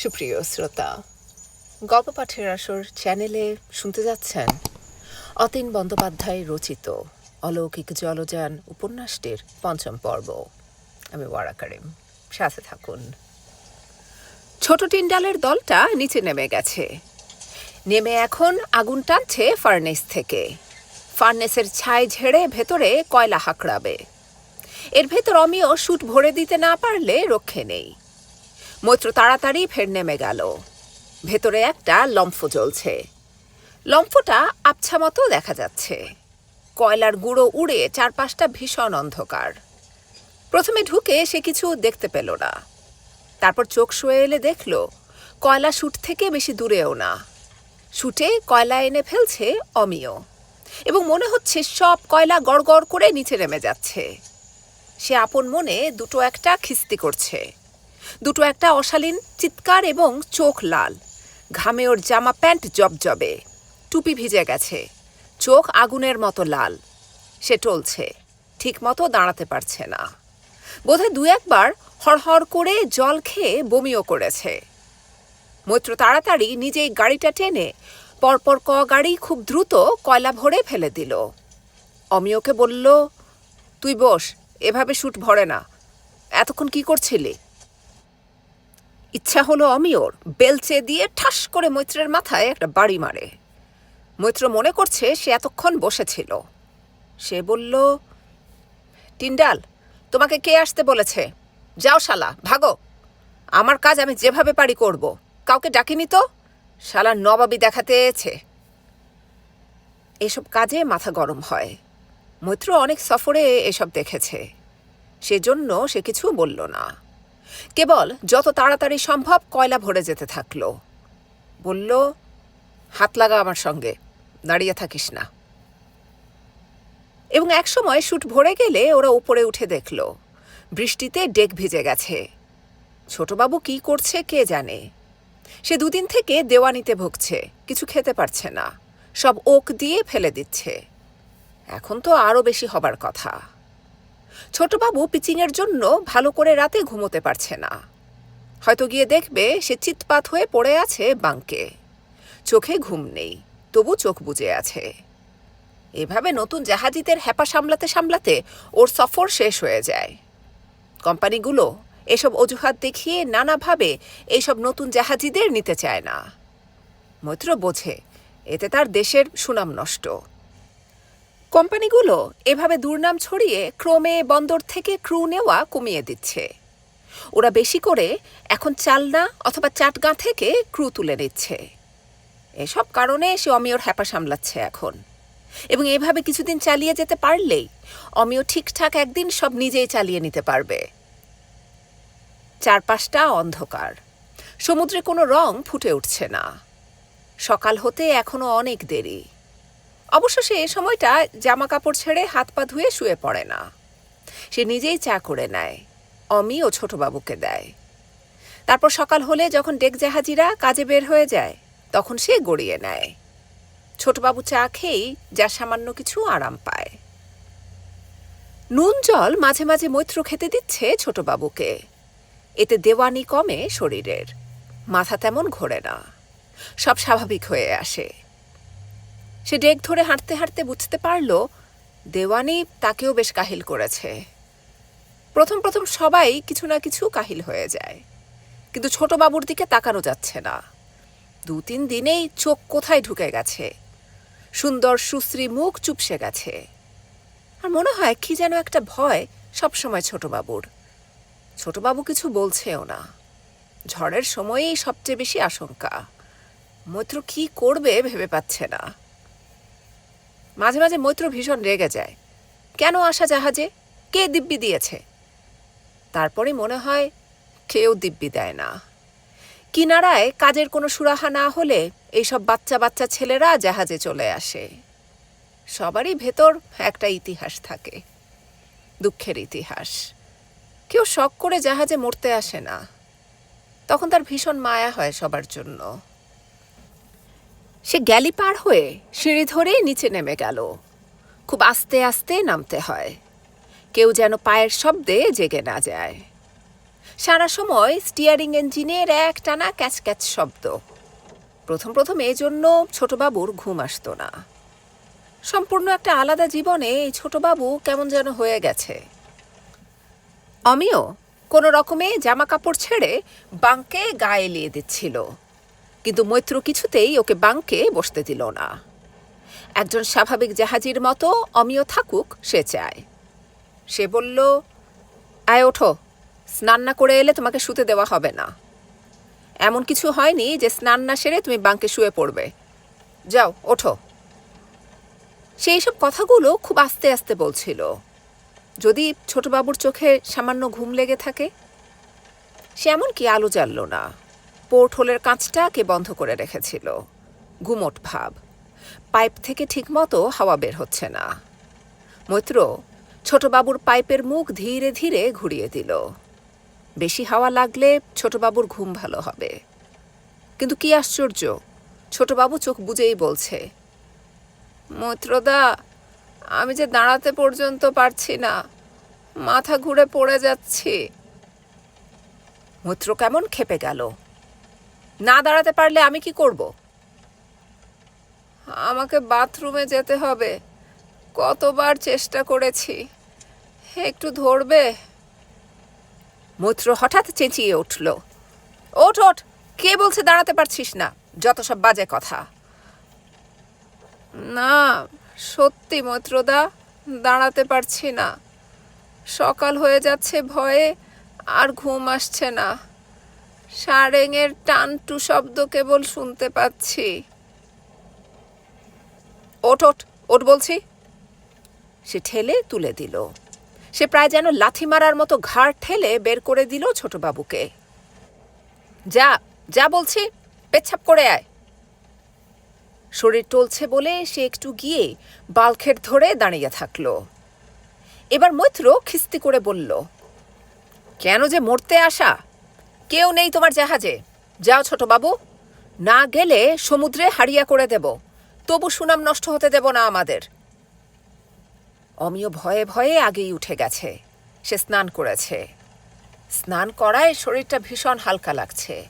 সুপ্রিয় শ্রোতা গল্প পাঠের আসর চ্যানেলে শুনতে যাচ্ছেন অতীন বন্দ্যোপাধ্যায় রচিত অলৌকিক জলযান উপন্যাসটির পঞ্চম পর্ব। আমি ওয়ারা কারিম, সাথে থাকুন। ছোট টিন্ডালের দলটা নিচে নেমে গেছে। নেমে এখন আগুন টানছে ফার্নেস থেকে। ফার্নেসের ছাই ঝেড়ে ভেতরে কয়লা হাঁকড়াবে। এর ভেতর অমিয় শুট ভরে দিতে না পারলে রক্ষে নেই। মৈত্র তাড়াতাড়ি ফের নেমে গেল। ভেতরে একটা লম্ফ জ্বলছে। লম্ফটা আবছা মতো দেখা যাচ্ছে। কয়লার গুঁড়ো উড়ে চারপাশটা ভীষণ অন্ধকার। প্রথমে ঢুকে সে কিছু দেখতে পেল না। তারপর চোখ শুয়ে এলে দেখল, কয়লা শুট থেকে বেশি দূরেও না। শুটে কয়লা এনে ফেলছে অমিয়। এবং মনে হচ্ছে সব কয়লা গড়গড় করে নিচে নেমে যাচ্ছে। সে আপন মনে দুটো একটা খিস্তি করছে। দুটো একটা অশালীন, চিৎকার এবং চোখ লাল। ঘামে ওর জামা প্যান্ট জবজবে। টুপি ভিজে গেছে। চোখ আগুনের মতো লাল। সে টলছে। ঠিক মতো দাঁড়াতে পারছে না। বোধহয় দু একবার হড়হড় করে জল খেয়ে বমিও করেছে। মৈত্র তাড়াতাড়ি নিজেই গাড়িটা টেনে পরপর ক গাড়ি খুব দ্রুত কয়লা ভরে ফেলে দিল। অমিয়কে বলল, তুই বস, এভাবে শুট ভরে না। এতক্ষণ কি করছিলি? ইচ্ছা হলো অমিয়র বেলচে দিয়ে ঠাস করে মৈত্রের মাথায় একটা বাড়ি মারে। মৈত্র মনে করছে সে এতক্ষণ বসেছিল। সে বলল, টিন্ডাল, তোমাকে কে আসতে বলেছে? যাও শালা, ভাগো। আমার কাজ আমি যেভাবে পারি করব। কাউকে ডাকিনি তো? শালা নবাবি দেখাতে এছে এসব কাজে মাথা গরম হয়। মৈত্র অনেক সফরে এসব দেখেছে। সেজন্য সে কিছু বলল না। কেবল যত তাড়াতাড়ি সম্ভব কয়লা ভরে যেতে থাকল। বলল, হাত লাগা আমার সঙ্গে, দাঁড়িয়ে থাকিস না। এবং একসময় শুট ভরে গেলে ওরা উপরে উঠে দেখল, বৃষ্টিতে ডেক ভিজে গেছে। ছোটবাবু কি করছে কে জানে? সে দুদিন থেকে দেওয়ানিতে ভুগছে, কিছু খেতে পারছে না, সব ওক দিয়ে ফেলে দিচ্ছে। এখন তো আরও বেশি হবার কথা। ছোটবাবু পিচিংয়ের জন্য ভালো করে রাতে ঘুমোতে পারছে না। হয়তো গিয়ে দেখবে সে চিৎপাত হয়ে পড়ে আছে বাঙ্কে। চোখে ঘুম নেই, তবু চোখ বুজে আছে। এভাবে নতুন জাহাজিদের হ্যাপা সামলাতে সামলাতে ওর সফর শেষ হয়ে যায়। কোম্পানিগুলো এসব অজুহাত দেখিয়ে নানাভাবে এইসব নতুন জাহাজিদের নিতে চায় না। মৈত্র বোঝে, এতে তার দেশের সুনাম নষ্ট। কোম্পানিগুলো এভাবে দুর্নাম ছড়িয়ে ক্রমে বন্দর থেকে ক্রু নেওয়া কমিয়ে দিচ্ছে। ওরা বেশি করে এখন চালনা অথবা চাটগাঁ থেকে ক্রু তুলে নিচ্ছে। এসব কারণে সে অমিয়র হ্যাপা সামলাচ্ছে এখন। এবং এভাবে কিছুদিন চালিয়ে যেতে পারলেই অমিয় ঠিকঠাক একদিন সব নিজেই চালিয়ে নিতে পারবে। চারপাশটা অন্ধকার। সমুদ্রে কোনো রং ফুটে উঠছে না। সকাল হতে এখনও অনেক দেরি। অবশ্য সে এ সময়টা জামা কাপড় ছেড়ে হাত পা ধুয়ে শুয়ে পড়ে না। সে নিজেই চা করে নেয়, অমি ও ছোটবাবুকে দেয়। তারপর সকাল হলে যখন ডেক জাহাজিরা কাজে বের হয়ে যায়, তখন সে গড়িয়ে নেয়। ছোটবাবু চা খেয়েই যা সামান্য কিছু আরাম পায়। নুন, জল মাঝে মাঝে মৈত্র খেতে দিচ্ছে ছোটবাবুকে। এতে দেওয়ানি কমে শরীরের, মাথা তেমন ঘোরে না, সব স্বাভাবিক হয়ে আসে। সে ডেক ধরে হাঁটতে হাঁটতে বুঝতে পারল দেওয়ানি তাকেও বেশ কাহিল করেছে। প্রথম প্রথম সবাই কিছু না কিছু কাহিল হয়ে যায়। কিন্তু ছোট বাবুর দিকে তাকানো যাচ্ছে না। দু তিন দিনেই চোখ কোথায় ঢুকে গেছে? সুন্দর সুশ্রী মুখ চুপসে গেছে। আর মনে হয় কি যেন একটা ভয় সবসময় ছোটবাবুর ছোটবাবু কিছু বলছেও না। ঝড়ের সময়েই সবচেয়ে বেশি আশঙ্কা। মৈত্র কি করবে ভেবে পাচ্ছে না। মাঝে মাঝে মৈত্র ভীষণ রেগে যায়। কেন আসা জাহাজে? কে দিব্যি দিয়েছে? তারপরে মনে হয়, কেউ দিব্যি দেয় না। কিনারায় কাজের কোনো সুরাহা না হলে এইসব বাচ্চা বাচ্চা ছেলেরা জাহাজে চলে আসে। সবারই ভেতর একটা ইতিহাস থাকে, দুঃখের ইতিহাস। কেউ শখ করে জাহাজে মরতে আসে না। তখন তার ভীষণ মায়া হয় সবার জন্য। সে গ্যালি পার হয়ে সিঁড়ি ধরে নিচে নেমে গেল। খুব আস্তে আস্তে নামতে হয়। কেউ যেন পায়ের শব্দে জেগে না যায়। সারা সময় স্টিয়ারিং ইঞ্জিনের এক টানা ক্যাচ ক্যাচ শব্দ। প্রথম প্রথম এই জন্য ছোটবাবুর ঘুম আসতো না। সম্পূর্ণ একটা আলাদা জীবনে এই ছোটবাবু কেমন যেন হয়ে গেছে। অমিও কোনো রকমে জামা কাপড় ছেড়ে বাঙ্কে গায়ে এলিয়ে দিচ্ছিল। কিন্তু মৈত্র কিছুতেই ওকে বাঙ্কে বসতে দিল না। একজন স্বাভাবিক জাহাজির মতো অমিয় থাকুক, সে চায়। সে বলল, আয়, ওঠো। স্নান না করে এলে তোমাকে শুতে দেওয়া হবে না। এমন কিছু হয়নি যে স্নান না সেরে তুমি বাঙ্কে শুয়ে পড়বে। যাও, ওঠো। সেই সব কথাগুলো খুব আস্তে আস্তে বলছিল। যদি ছোটবাবুর চোখে সামান্য ঘুম লেগে থাকে, সে এমন কি আলো জ্বালল না। পোর্ট হোলের কাঁচটাকে বন্ধ করে রেখেছিল। ঘুমট ভাব। পাইপ থেকে ঠিকমতো হাওয়া বের হচ্ছে না। মৈত্র, ছোটবাবুর পাইপের মুখ ধীরে ধীরে ঘুরিয়ে দিল। বেশি হাওয়া লাগলে ছোটবাবুর ঘুম ভালো হবে। কিন্তু কি আশ্চর্য, ছোটবাবু চোখ বুঝেই বলছে, মৈত্রদা, আমি যে দাঁড়াতে পর্যন্ত পারছি না, মাথা ঘুরে পড়ে যাচ্ছি। মৈত্র কেমন খেপে গেল। না দাঁড়াতে পারলে আমি কি করব? আমাকে বাথরুমে যেতে হবে। কতবার চেষ্টা করেছি। একটু ধরবে? মৈত্র হঠাৎ চেঁচিয়ে উঠল। ওঠ ওঠ, কে বলছে দাঁড়াতে পারছিস না? যত সব বাজে কথা। না, সত্যি মৈত্রদা, দাঁড়াতে পারছি না। সকাল হয়ে যাচ্ছে ভয়ে আর ঘুম আসছে না। সারেঙের টানটু শব্দ কেবল শুনতে পাচ্ছি। ওঠ ওঠ ওঠ বলছি। সে ঠেলে তুলে দিল। সে প্রায় যেন লাথি মারার মতো ঘাড় ঠেলে বের করে দিল ছোটবাবুকে। যা যা বলছি, পেচ্ছাপ করে আয়। শরীর টলছে বলে সে একটু গিয়ে বালখের ধরে দাঁড়িয়ে থাকল। এবার মৈত্র খিস্তি করে বলল, কেন যে মরতে আসা? কেউ নেই তোমার জাহাজে। যাও ছোট বাবু। না গেলে সমুদ্রে হারিয়া করে দেব। তবু সুনাম নষ্ট হতে দেব না আমাদের। অমিয় ভয়ে ভয়ে আগেই উঠে গেছে। সে স্নান করেছে। স্নান করায় শরীরটা ভীষণ হালকা লাগছে।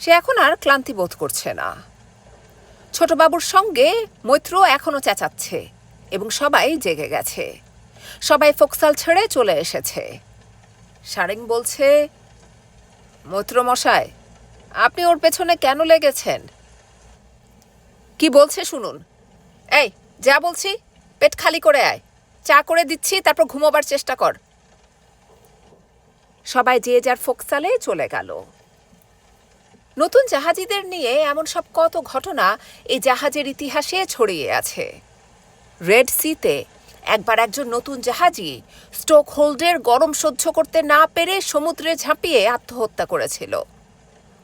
সে এখন আর ক্লান্তি বোধ করছে না। ছোটবাবুর সঙ্গে মৈত্র এখনও চেঁচাচ্ছে এবং সবাই জেগে গেছে। সবাই ফোকসাল ছেড়ে চলে এসেছে। সারেং বলছে মশাই আপনি ওর পেছনে কেন লেগেছেন? কি বলছে শুনুন। এই, যা বলছি, পেট খালি করে আয়। চা করে দিচ্ছি, তারপর ঘুমোবার চেষ্টা কর। সবাই যে যার ফোকসালে চলে গেল। নতুন জাহাজিদের নিয়ে এমন সব কত ঘটনা এই জাহাজের ইতিহাসে ছড়িয়ে আছে। রেড সিতে একবার একজন নতুন জাহাজি স্টোক হোল্ডের গরম সহ্য করতে না পেরে সমুদ্রে ঝাঁপিয়ে আত্মহত্যা করেছিল।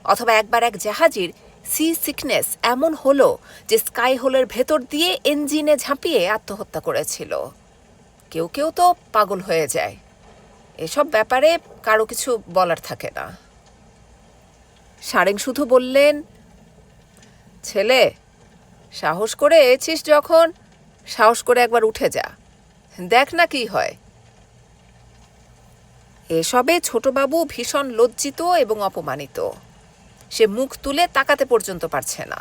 অথবা একবার এক জাহাজির সি সিকনেস এমন হলো যে স্কাই হোলের ভেতর দিয়ে ইঞ্জিনে ঝাঁপিয়ে আত্মহত্যা করেছিল। কেউ কেউ তো পাগল হয়ে যায়। এসব ব্যাপারে কারও কিছু বলার থাকে না। সারেং শুধু বললেন, ছেলে, সাহস করে এছিস যখন, সাহস করে একবার উঠে যা। দেখ না কি হয়। এসবে ছোটবাবু ভীষণ লজ্জিত এবং অপমানিত। সে মুখ তুলে তাকাতে পর্যন্ত পারছে না।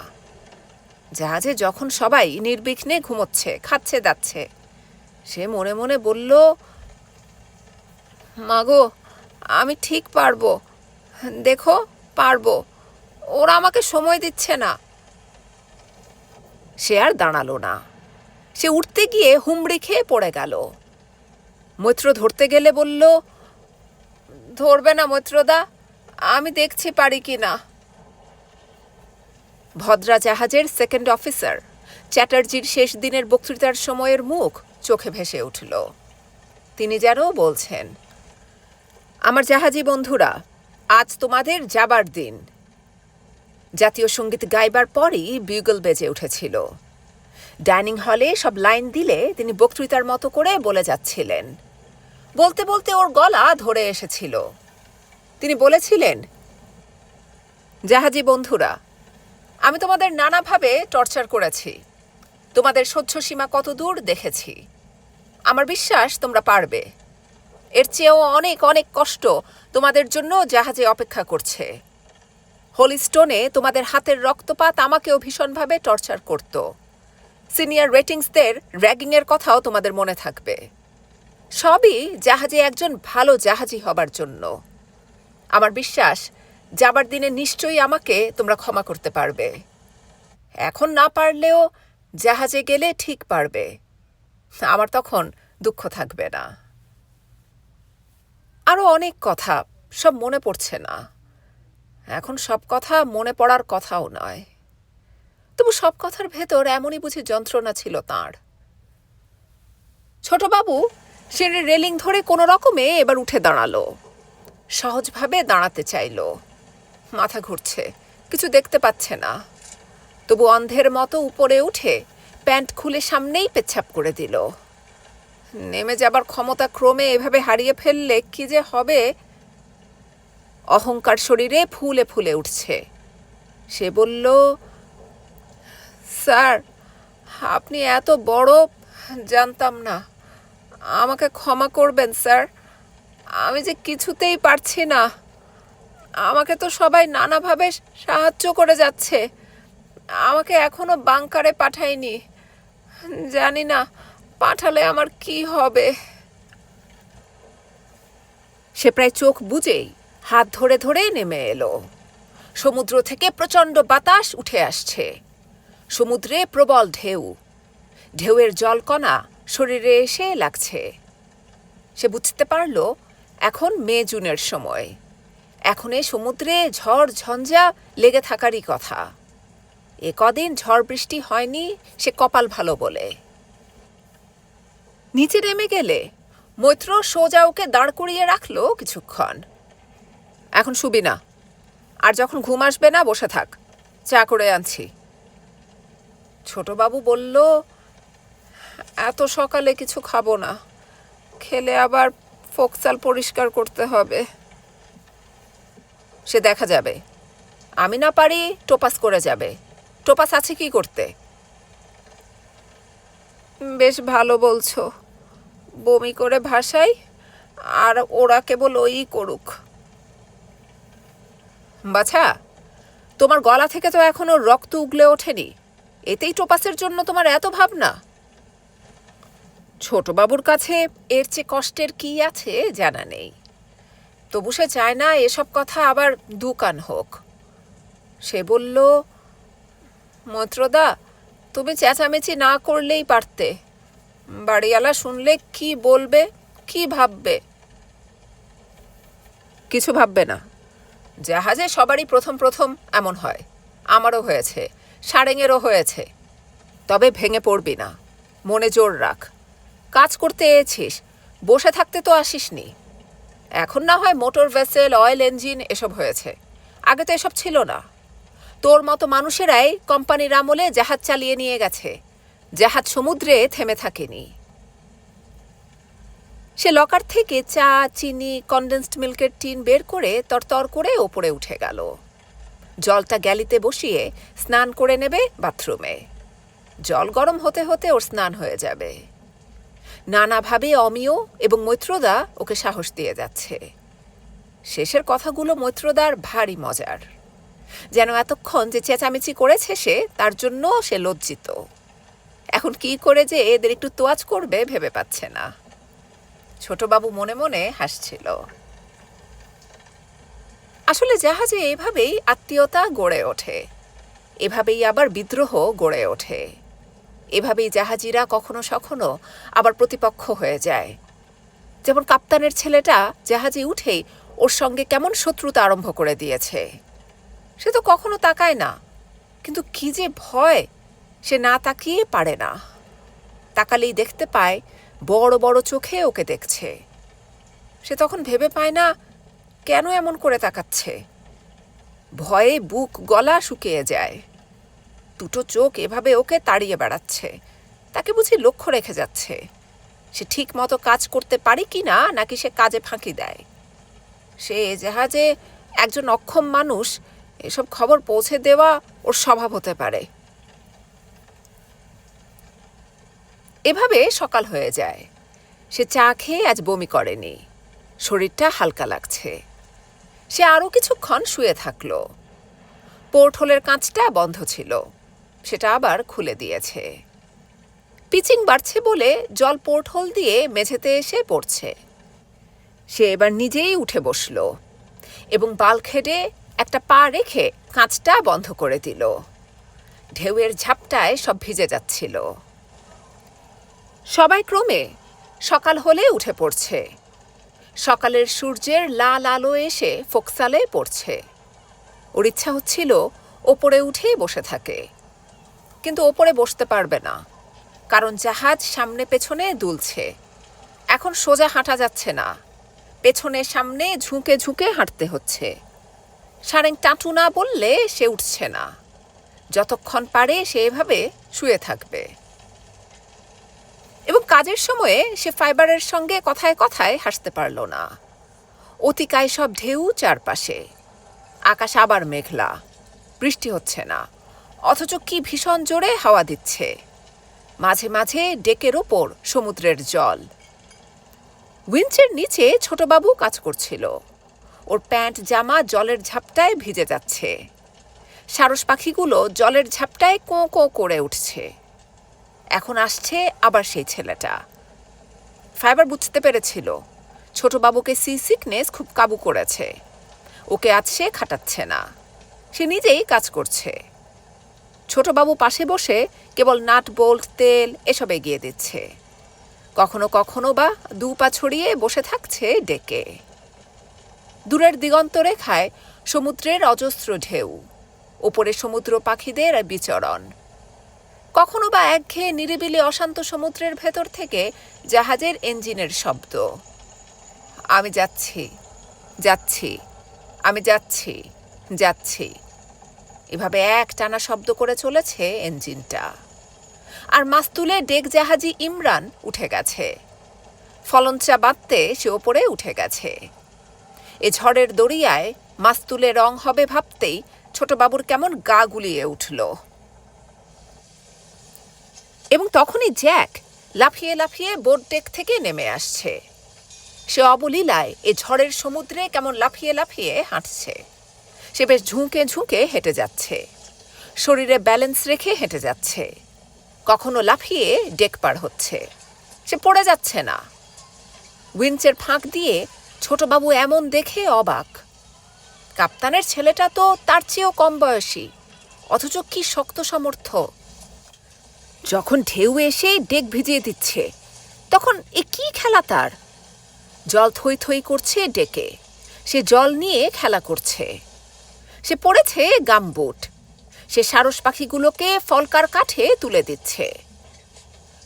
জাহাজে যখন সবাই নির্বিঘ্নে ঘুমোচ্ছে, খাচ্ছে, দাচ্ছে, সে মনে মনে বলল, মাগো, আমি ঠিক পারব। দেখো, পারব। ওরা আমাকে সময় দিচ্ছে না। সে আর দাঁড়াল না। সে উঠতে গিয়ে হুমড়ি খেয়ে পড়ে গেল। মৈত্র ধরতে গেলে বলল, ধরবে না মৈত্রদা, আমি দেখছি পারি কি না। ভদ্রা জাহাজের সেকেন্ড অফিসার চ্যাটার্জির শেষ দিনের বক্তৃতার সময়ের মুখ চোখে ভেসে উঠল। তিনি যেন বলছেন, আমার জাহাজি বন্ধুরা, আজ তোমাদের যাবার দিন। জাতীয় সংগীত গাইবার পরই বিউগল বেজে উঠেছিল। ডাইনিং হলে সব লাইন দিলে তিনি বক্তৃতার মতো করে বলে যাচ্ছিলেন। বলতে বলতে ওর গলা ধরে এসেছিল। তিনি বলেছিলেন, জাহাজি বন্ধুরা, আমি তোমাদের নানাভাবে টর্চার করেছি। তোমাদের সহ্য সীমা কত দূর দেখেছি। আমার বিশ্বাস তোমরা পারবে। এর চেয়েও অনেক অনেক কষ্ট তোমাদের জন্য জাহাজে অপেক্ষা করছে। হোলিস্টোনে তোমাদের হাতের রক্তপাত আমাকেও ভীষণভাবে টর্চার করত। সিনিয়র রেটিংসদের র্যাগিংয়ের কথাও তোমাদের মনে থাকবে। সবই জাহাজে একজন ভালো জাহাজি হবার জন্য। আমার বিশ্বাস, যাবার দিনে নিশ্চয়ই আমাকে তোমরা ক্ষমা করতে পারবে। এখন না পারলেও জাহাজে গেলে ঠিক পারবে। আমার তখন দুঃখ থাকবে না। আরও অনেক কথা সব মনে পড়ছে না। এখন সব কথা মনে পড়ার কথাও নয়। তবু সব কথার ভেতর এমনই বুঝি যন্ত্রণা ছিল তাঁর। ছোটবাবু সিঁড়ির রেলিং ধরে কোনো রকমে এবার উঠে দাঁড়াল। সহজভাবে দাঁড়াতে চাইলো। মাথা ঘুরছে, কিছু দেখতে পাচ্ছে না। তবু অন্ধের মতো উপরে উঠে প্যান্ট খুলে সামনেই পেচ্ছাপ করে দিল। নেমে যাবার ক্ষমতা ক্রমে এভাবে হারিয়ে ফেললে কি যে হবে? অহংকার শরীরে ফুলে ফুলে উঠছে। সে বলল স্যার, আপনি এত বড়, জানতাম না। আমাকে ক্ষমা করবেন, স্যার। আমি যে কিছুতেই পারছি না। আমাকে তো সবাই নানাভাবে সাহায্য করে যাচ্ছে। আমাকে এখনও বাংকারে পাঠায়নি। জানি না পাঠালে আমার কি হবে। সে প্রায় চোখ বুজেই হাত ধরে ধরে নেমে এলো। সমুদ্র থেকে প্রচণ্ড বাতাস উঠে আসছে। সমুদ্রে প্রবল ঢেউ। ঢেউয়ের জলকণা শরীরে এসে লাগছে। সে বুঝতে পারল, এখন মে জুনের সময়। এখন এ সমুদ্রে ঝড় ঝঞ্ঝা লেগে থাকারই কথা। এ কদিন ঝড় বৃষ্টি হয়নি, সে কপাল ভালো বলে। নিচে নেমে গেলে মৈত্র সোজা ওকে দাঁড় করিয়ে রাখল কিছুক্ষণ। এখন শুবি না। আর যখন ঘুম আসবে না, বসে থাক। চা করে আনছি। ছোটবাবু বলল, এত সকালে কিছু খাব না। খেলে আবার ফোকসাল পরিষ্কার করতে হবে। সে দেখা যাবে। আমি না পারি টোপাস করে যাবে। টোপাস আছে কি করতে? বেশ ভালো বলছো। বমি করে ভাসাই, আর ওরা কেবল ওই করুক। বাছা, তোমার গলা থেকে তো এখনও রক্ত উগলে ওঠেনি। এতেই টোপাসের জন্য তোমার এত ভাবনা? ছোটবাবুর কাছে এর চেয়ে কষ্টের কি আছে জানা নেই। তবু সে চায় না এসব কথা আবার দুকান হোক। সে বলল, মৈত্রদা, তুমি চেঁচামেচি না করলেই পারতে। বাড়িওয়ালা শুনলে কি বলবে, কি ভাববে? কিছু ভাববে না। জাহাজে সবারই প্রথম প্রথম এমন হয়। আমারও হয়েছে। সারেঙেরও হয়েছে। তবে ভেঙে পড়বি না। মনে জোর রাখ। কাজ করতে এছিস বসে থাকতে তো আসিসনি। এখন না হয় মোটর, ভেসেল, অয়েল, ইঞ্জিন এসব হয়েছে। আগে তো এসব ছিল না। তোর মতো মানুষেরাই কোম্পানির আমলে জাহাজ চালিয়ে নিয়ে গেছে। জাহাজ সমুদ্রে থেমে থাকেনি। সে লকার থেকে চা, চিনি কনডেন্সড মিল্কের টিন বের করে তরতর করে ওপরে উঠে গেল। জলটা গ্যালিতে বসিয়ে স্নান করে নেবে বাথরুমে। জল গরম হতে হতে ওর স্নান হয়ে যাবে। নানাভাবে অমিয় এবং মৈত্রদা ওকে সাহস দিয়ে যাচ্ছে। শেষের কথাগুলো মৈত্রদার ভারী মজার। যেন এতক্ষণ যে চেঁচামেচি করেছে সে, তার জন্য সে লজ্জিত। এখন কি করে যে এদের একটু তোয়াজ করবে ভেবে পাচ্ছে না। ছোটবাবু মনে মনে হাসছিল। আসলে জাহাজে এভাবেই আত্মীয়তা গড়ে ওঠে। এভাবেই আবার বিদ্রোহ গড়ে ওঠে। এভাবেই জাহাজিরা কখনো সখনো আবার প্রতিপক্ষ হয়ে যায়। যেমন কাপ্তানের ছেলেটা জাহাজে উঠেই ওর সঙ্গে কেমন শত্রুতা আরম্ভ করে দিয়েছে। সে তো কখনো তাকায় না। কিন্তু কি যে ভয়, সে না তাকিয়ে পারে না। তাকালেই দেখতে পায় বড় বড় চোখে ওকে দেখছে। সে তখন ভেবে পায় না কেন এমন করে তাকাচ্ছে? ভয়ে বুক গলা শুকিয়ে যায়। দুটো চোখ এভাবে ওকে তাড়িয়ে বেড়াচ্ছে। তাকে বুঝি লক্ষ্য রেখে যাচ্ছে। সে ঠিক মতো কাজ করতে পারে কি না, নাকি সে কাজে ফাঁকি দেয়? সে জাহাজে একজন অক্ষম মানুষ, এসব খবর পৌঁছে দেওয়া ওর স্বভাব হতে পারে। এভাবে সকাল হয়ে যায়। সে চা খেয়ে আজ বমি করেনি। শরীরটা হালকা লাগছে। সে আরও কিছুক্ষণ শুয়ে থাকল। পোর্ট হোলের কাঁচটা বন্ধ ছিল। সেটা আবার খুলে দিয়েছে। পিচিং বাড়ছে বলে জল পোর্ট হোল দিয়ে মেঝেতে এসে পড়ছে। সে এবার নিজেই উঠে বসল এবং বালখেডে একটা পা রেখে কাঁচটা বন্ধ করে দিল। ঢেউয়ের ঝাপটায় সব ভিজে যাচ্ছিল। সবাই ক্রমে সকাল হলে উঠে পড়ছে। সকালের সূর্যের লাল আলো এসে ফোকসালে পড়ছে। ওর ইচ্ছা হচ্ছিল ওপরে উঠে বসে থাকে। কিন্তু ওপরে বসতে পারবে না। কারণ জাহাজ সামনে পেছনে দুলছে। এখন সোজা হাঁটা যাচ্ছে না। পেছনে সামনে ঝুঁকে ঝুঁকে হাঁটতে হচ্ছে। সারেং টাঁটু না বললে সে উঠছে না। যতক্ষণ পারে সে এভাবে শুয়ে থাকবে। এবং কাজের সময়ে সে ফাইবারের সঙ্গে কথায় কথায় হাসতে পারল না। অতিকায় সব ঢেউ চারপাশে। আকাশ আবার মেঘলা। বৃষ্টি হচ্ছে না। অথচ কি ভীষণ জোরে হাওয়া দিচ্ছে। মাঝে মাঝে ডেকের ওপর সমুদ্রের জল। উইঞ্চের নিচে ছোটবাবু কাজ করছিল। ওর প্যান্ট জামা জলের ঝাপটায় ভিজে যাচ্ছে। সারস পাখিগুলো জলের ঝাপটায় কোঁ কোঁ করে উঠছে। এখন আসছে আবার সেই ছেলেটা। ফাইবার বুঝতে পেরেছিল, ছোট বাবুকে সি সিকনেস খুব কাবু করেছে। ওকে আজ সে খাটাচ্ছে না, সে নিজেই কাজ করছে। ছোটবাবু পাশে বসে কেবল নাট, বোল্ট, তেল এসব এগিয়ে দিচ্ছে। কখনো কখনো বা দু পা ছড়িয়ে বসে থাকছে ডেকে। দূরের দিগন্ত রেখায় সমুদ্রের অজস্র ঢেউ, ওপরে সমুদ্র পাখিদের বিচরণ। কখনো বা একঘেয়ে নিরিবিলি অশান্ত সমুদ্রের ভেতর থেকে জাহাজের ইঞ্জিনের শব্দ। আমি যাচ্ছি যাচ্ছি, আমি যাচ্ছি যাচ্ছি। এভাবে এক টানা শব্দ করে চলেছে ইঞ্জিনটা। আর মাস্তুলে ডেক জাহাজি ইমরান উঠে গেছে। ফলনচা বাঁধতে সে ওপরে উঠে গেছে। এ ঝড়ের দড়িয়ায় মাস্তুলে রং হবে ভাবতেই ছোটবাবুর কেমন গা গুলিয়ে উঠল। এবং তখনই জ্যাক লাফিয়ে লাফিয়ে বোট ডেক থেকে নেমে আসছে। সে অবলীলায় এ ঝড়ের সমুদ্রে কেমন লাফিয়ে লাফিয়ে হাঁটছে। সে বেশ ঝুঁকে ঝুঁকে হেঁটে যাচ্ছে। শরীরে ব্যালেন্স রেখে হেঁটে যাচ্ছে। কখনো লাফিয়ে ডেক পার হচ্ছে। সে পড়ে যাচ্ছে না। উইঞ্চের ফাঁক দিয়ে ছোটবাবু এমন দেখে অবাক। কাপ্তানের ছেলেটা তো তার চেয়েও কম বয়সী, অথচ কি শক্ত সামর্থ্য। যখন ঢেউ এসে ডেক ভিজিয়ে দিচ্ছে, তখন এ কি খেলা তার? জল থই থই করছে ডেকে। সে জল নিয়ে খেলা করছে। সে পড়েছে গামবুট সে সারস পাখিগুলোকে ফলকার কাঠে তুলে দিচ্ছে।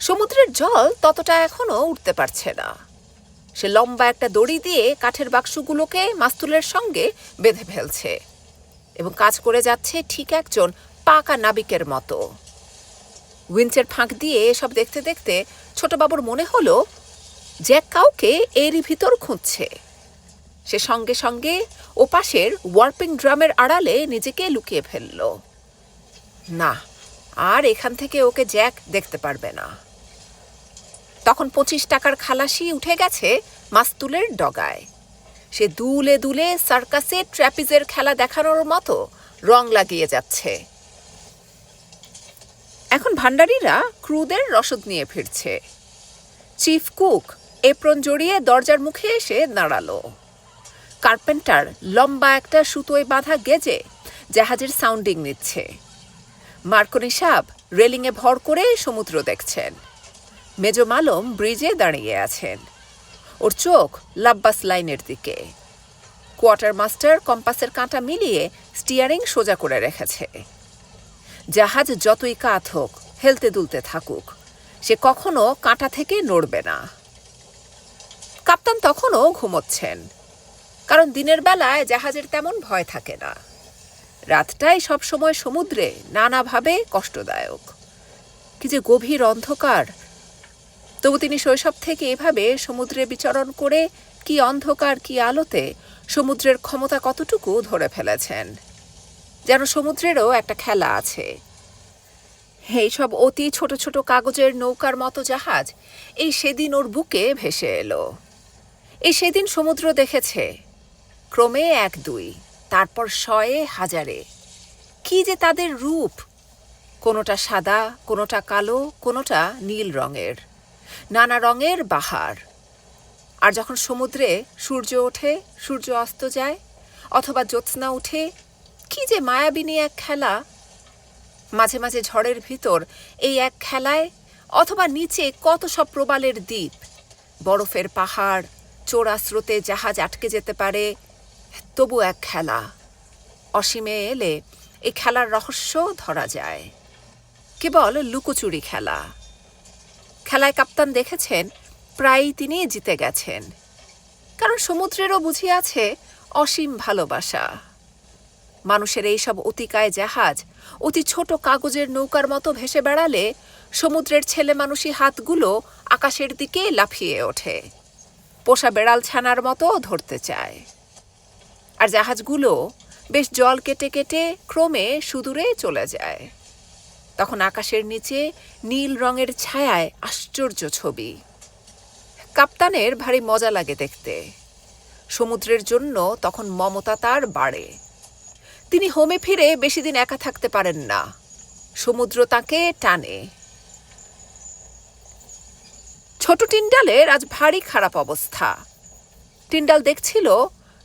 সমুদ্রের জল ততটা এখনও উঠতে পারছে না। সে লম্বা একটা দড়ি দিয়ে কাঠের বাক্সগুলোকে মাস্তুলের সঙ্গে বেঁধে ফেলছে এবং কাজ করে যাচ্ছে ঠিক একজন পাকা নাবিকের মতো। উইঞ্চের ফাঁক দিয়ে এসব দেখতে দেখতে ছোটবাবুর মনে হলো জ্যাক কাউকে এরই ভিতর খুঁজছে। সে সঙ্গে সঙ্গে ওপাশের ওয়ার্পিং ড্রামের আড়ালে নিজেকে লুকিয়ে ফেলল। না, আর এখান থেকে ওকে জ্যাক দেখতে পারবে না। তখন পঁচিশ টাকার খালাসি উঠে গেছে মাস্তুলের ডগায়। সে দুলে দুলে সার্কাসে ট্র্যাপিজের খেলা দেখানোর মতো রং লাগিয়ে যাচ্ছে। এখন ভান্ডারীরা ক্রুদের রসদ নিয়ে ফিরছে। চিফ কুক এপ্রন জড়িয়ে দরজার মুখে এসে দাঁড়াল। কার্পেন্টার লম্বা একটা সুতোয় বাঁধা গেজে জাহাজের সাউন্ডিং নিচ্ছে। মার্কনি সাব রেলিংয়ে ভর করে সমুদ্র দেখছেন। মেজ মালম ব্রিজে দাঁড়িয়ে আছেন। ওর চোখ লাব্বাস লাইনের দিকে। কোয়ার্টার মাস্টার কম্পাসের কাঁটা মিলিয়ে স্টিয়ারিং সোজা করে রেখেছে। জাহাজ যতই কাত হোক, হেলতে দুলতে থাকুক। সে কখনো কাঁটা থেকে নড়বে না। কাপ্তান তখনও ঘুমোচ্ছেন, কারণ দিনের বেলায় জাহাজের তেমন ভয় থাকে না। রাতটাই সবসময় সমুদ্রে নানাভাবে কষ্টদায়ক। কি যে গভীর অন্ধকার। তবু তিনি শৈশব থেকে এভাবে সমুদ্রে বিচরণ করে কি অন্ধকার কি আলোতে সমুদ্রের ক্ষমতা কতটুকু ধরে ফেলেছেন। যেন সমুদ্রেরও একটা খেলা আছে। এই সব অতি ছোট ছোট কাগজের নৌকার মতো জাহাজ এই সেদিন ওর বুকে ভেসে এলো। এই সেদিন সমুদ্র দেখেছে। ক্রমে এক দুই, তারপর শয়ে হাজারে। কি যে তাদের রূপ! কোনোটা সাদা, কোনোটা কালো, কোনোটা নীল রঙের। নানা রঙের বাহার। আর যখন সমুদ্রে সূর্য ওঠে, সূর্য অস্ত যায়, অথবা জ্যোৎস্না উঠে কি যে মায়াবিনী এক খেলা? মাঝে মাঝে ঝড়ের ভিতর এই এক খেলায় অথবা নিচে কত সব প্রবালের দ্বীপ, বরফের পাহাড়, চোরা স্রোতে জাহাজ আটকে যেতে পারে, তবু এক খেলা। অসীমে এলে এই খেলার রহস্য ধরা যায়। কেবল লুকোচুরি খেলা। খেলায় কাপ্তান দেখেছেন, প্রায়ই তিনি জিতে গেছেন। কারণ সমুদ্রেরও বুঝি আছে অসীম ভালোবাসা। মানুষের এইসব অতিকায় জাহাজ, অতি ছোট কাগজের নৌকার মতো ভেসে বেড়ালে সমুদ্রের ছেলে মানুষই হাতগুলো আকাশের দিকে লাফিয়ে ওঠে। পোষা বেড়াল ছানার মতো ধরতে চায়। আর জাহাজগুলো বেশ জল কেটে কেটে ক্রমে সুদূরে চলে যায়। তখন আকাশের নিচে নীল রঙের ছায়ায় আশ্চর্য ছবি। কাপ্তানের ভারী মজা লাগে দেখতে। সমুদ্রের জন্য তখন মমতা তার বাড়ে। তিনি হোমে ফিরে বেশি দিন একা থাকতে পারেন না। সমুদ্র তাকে টানে। ছোট টিন্ডালের আজ ভারী খারাপ অবস্থা। টিন্ডাল দেখছিল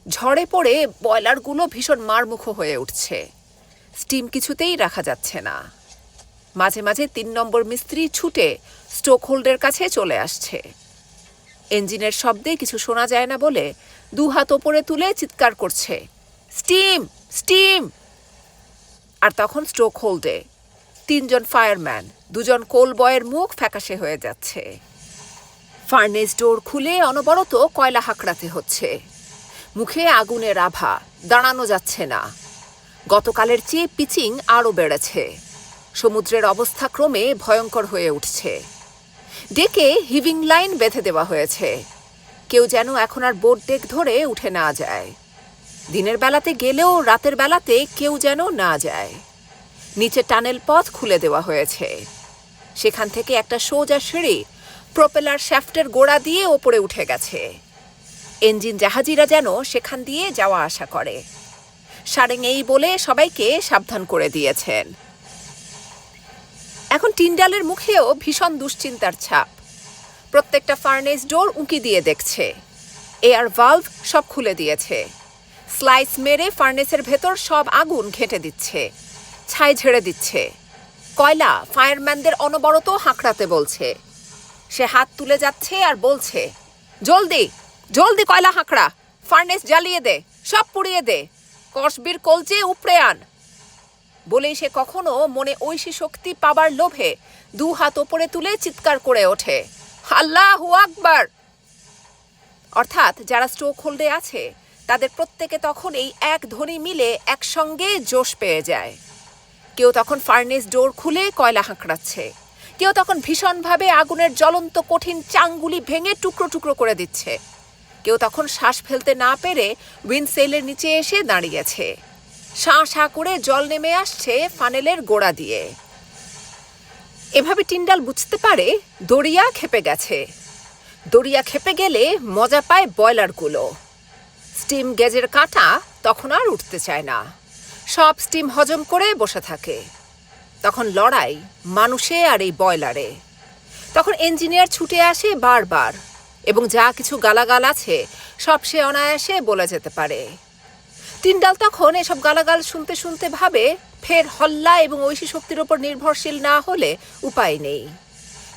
ঝড়ে পড়ে বয়লারগুলো ভীষণ মারমুখ হয়ে উঠছে। স্টিম কিছুতেই রাখা যাচ্ছে না। মাঝে মাঝে তিন নম্বর মিস্ত্রি ছুটে স্টোক হোল্ডের কাছে চলে আসছে। ইঞ্জিনের শব্দে কিছু শোনা যায় না বলে দু হাত ওপরে তুলে চিৎকার করছে, স্টিম! স্টিম আর তখন স্ট্রোক হোল্ডে তিনজন ফায়ারম্যান দুজন কোল বয়ের মুখ ফ্যাকাশে হয়ে যাচ্ছে। ফার্নেস ডোর খুলে অনবরত কয়লা হাঁকড়াতে হচ্ছে। মুখে আগুনের আভা, দাঁড়ানো যাচ্ছে না। গতকালের চেয়ে পিচিং আরও বেড়েছে। সমুদ্রের অবস্থা ক্রমে ভয়ঙ্কর হয়ে উঠছে। ডেকে হিভিং লাইন বেঁধে দেওয়া হয়েছে। কেউ যেন এখন আর বোট ডেক ধরে উঠে না যায়। দিনের বেলাতে গেলেও রাতের বেলাতে কেউ যেন না যায়। নিচে টানেল পথ খুলে দেওয়া হয়েছে। সেখান থেকে একটা সোজা সিঁড়ি প্রপেলার শ্যাফটের গোড়া দিয়ে ওপরে উঠে গেছে। ইঞ্জিন জাহাজিরা যেন সেখান দিয়ে যাওয়া আসা করে। সারেং এই বলে সবাইকে সাবধান করে দিয়েছেন। এখন টিন্ডালের মুখেও ভীষণ দুশ্চিন্তার ছাপ। প্রত্যেকটা ফার্নেস ডোর উঁকি দিয়ে দেখছে। এয়ার ভালভ সব খুলে দিয়েছে। স্লাইস মেরে ফার্নেসের ভেতর সব আগুন ঘেঁটে দিচ্ছে, ছাই ঝেড়ে দিচ্ছে। কয়লা ফায়ারম্যানদের অনবরত হাঁকড়াতে বলছে। সে হাত তুলে যাচ্ছে আর বলছে, জলদি জলদি কয়লা হাঁকড়া, ফার্নেস জ্বালিয়ে দে, সব পুড়িয়ে দে, কসবির কলচে উপড়ে আন। বলেই সে কখনো মনে ঐশী শক্তি পাবার লোভে দু হাত ওপরে তুলে চিৎকার করে ওঠে, আল্লাহ আকবার! অর্থাৎ যারা স্ট্রোক হোল্ডে আছে তাদের প্রত্যেকে তখন এই এক ধ্বনি মিলে একসঙ্গে জোশ পেয়ে যায়। কেউ তখন ফার্নেস ডোর খুলে কয়লা হাঁকড়াচ্ছে। কেউ তখন ভীষণভাবে আগুনের জ্বলন্ত কঠিন চাংগুলি ভেঙে টুকরো টুকরো করে দিচ্ছে। কেউ তখন শ্বাস ফেলতে না পেরে উইন্ডসেলের নিচে এসে দাঁড়িয়েছে। শাঁ শাঁ করে জল নেমে আসছে ফানেলের গোড়া দিয়ে। এভাবে টিন্ডাল বুঝতে পারে দড়িয়া খেপে গেছে। দড়িয়া খেপে গেলে মজা পায় বয়লারগুলো স্টিম গেজের কাঁটা তখন আর উঠতে চায় না। সব স্টিম হজম করে বসে থাকে। তখন লড়াই মানুষে আর এই বয়লারে। তখন ইঞ্জিনিয়ার ছুটে আসে বারবার এবং যা কিছু গালাগাল আছে, সব সে অনায়াসে বলে যেতে পারে। টিন্ডাল তখন এসব গালাগাল শুনতে শুনতে ভাবে, ফের হল্লা এবং ঐশী শক্তির ওপর নির্ভরশীল না হলে উপায় নেই।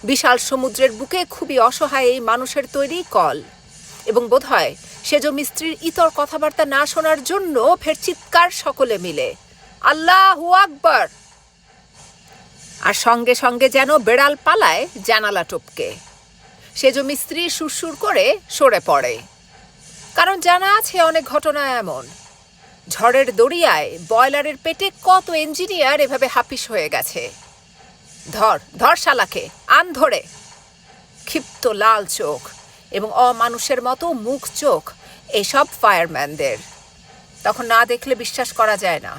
বিশাল সমুদ্রের বুকে খুবই অসহায় এই মানুষের তৈরি কল এবং বোধহয় সেজ মিস্ত্রির ইতর কথাবার্তা না শোনার জন্য ফের চিৎকার সকলে মিলে। আল্লাহ আকবর। আর সঙ্গে সঙ্গে যেন বেড়াল পালায় জানালা টপকে। সেজ মিস্ত্রি সুরসুর করে সরে পড়ে। কারণ জানা আছে অনেক ঘটনা এমন। ঝড়ের দড়িয়ায় বয়লারের পেটে কত ইঞ্জিনিয়ার এভাবে হাপিস হয়ে গেছে। ধর ধর শালাকে, আন ধরে। ক্ষিপ্ত লাল চোখ। এবং অমানুষের মতো মুখ, চোখ, এসব ফায়ারম্যানদের। তখন না দেখলে বিশ্বাস করা যায় না,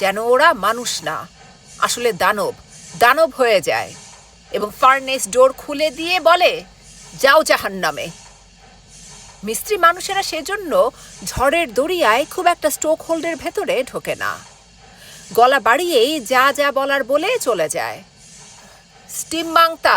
যেন ওরা মানুষ না, আসলে দানব দানব হয়ে যায় এবং ফার্নেস ডোর খুলে দিয়ে বলে, যাও জাহান্নামে। মিস্ত্রি মানুষেরা সেজন্য ঝড়ের দরিয়ায় খুব একটা স্টোক হোল্ডের ভেতরে ঢোকে না। গলা বাড়িয়েই যা যা বলার বলে চলে যায়। স্টিম মাংতা